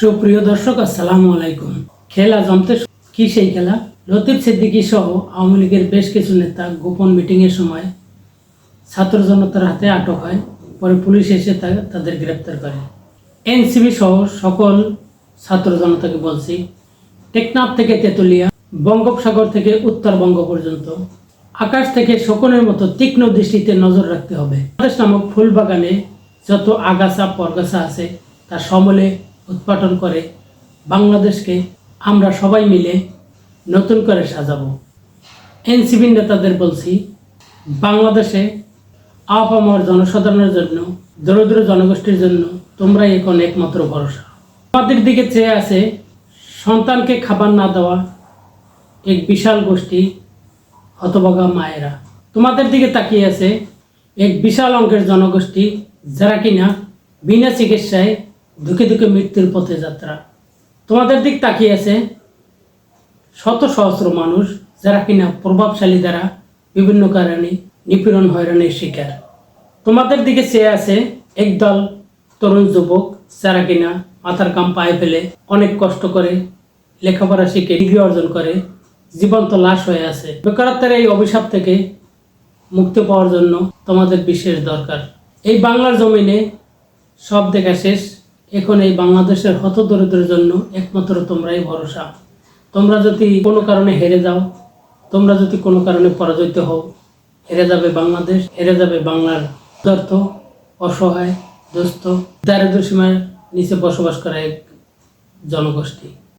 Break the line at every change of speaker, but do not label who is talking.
সুপ্রিয় দর্শক, আসসালামু আলাইকুম। খেলা জমতে কি সেই খেলা? লতিফ সিদ্দিকী সহ আওয়ামী লীগের বেশ কিছু নেতা গোপন মিটিংয়ের সময় ছাত্র জনতার হাতে আটক হয়, পরে পুলিশ এসে তাদের গ্রেপ্তার করে। এনসিবি সহ সকল ছাত্র জনতাকে বলছি, টেকনাফ থেকে তেতুলিয়া, বঙ্গোপসাগর থেকে উত্তরবঙ্গ পর্যন্ত, আকাশ থেকে শকুনের মতো তীক্ষ্ণ দৃষ্টিতে নজর রাখতে হবে। নামক ফুলবাগানে যত আগাছা পরগাছা আছে তা সমলে উৎপাদন করে। বাংলাদেশকে আমরা সবাই মিলে নতুন করে সাজাবো। এনসিবি নেতাদের বলছি, বাংলাদেশে আপামর জনসাধারণের জন্য, দরিদ্র জনগোষ্ঠীর জন্য তোমরাই এখন একমাত্র ভরসা। আমাদের দিকে চেয়ে আছে সন্তানকে খাবার না দেওয়া এক বিশাল গোষ্ঠী হতভাগা মায়েরা। তোমাদের দিকে তাকিয়ে আছে এক বিশাল অঙ্কের জনগোষ্ঠী যারা কিনা বিনা চিকিৎসায় ধুকে ধুকে মৃত্যুর পথে যাত্রা। তোমাদের দিক তাকিয়ে আছে শত সহস্র মানুষ যারা কিনা প্রভাবশালী দ্বারা বিভিন্ন কারণে নিপীড়ন, হয়রানির শিকার। তোমাদের দিকে চেয়ে আছে একদল তরুণ যুবক যারা কিনা মাথার কাম পায়ে ফেলে অনেক কষ্ট করে, লেখাপড়া শিখে ডিগ্রি অর্জন করে, জীবন্ত লাশ হয়ে আছে। বেকারত্বের এই অভিশাপ থেকে মুক্তি পাওয়ার জন্য তোমাদের বিশেষ দরকার। এই বাংলার জমিনে সব দেখা শেষ। এখন এই বাংলাদেশের হতদরিদ্রের জন্য একমাত্র তোমরাই ভরসা। তোমরা যদি কোনো কারণে হেরে যাও, তোমরা যদি কোনো কারণে পরাজিত হও, হেরে যাবে বাংলাদেশ, হেরে যাবে বাংলার দর্থ অসহায়, দুস্থ দারিদ্র সীমার নিচে বসবাস করা এক জনগোষ্ঠী।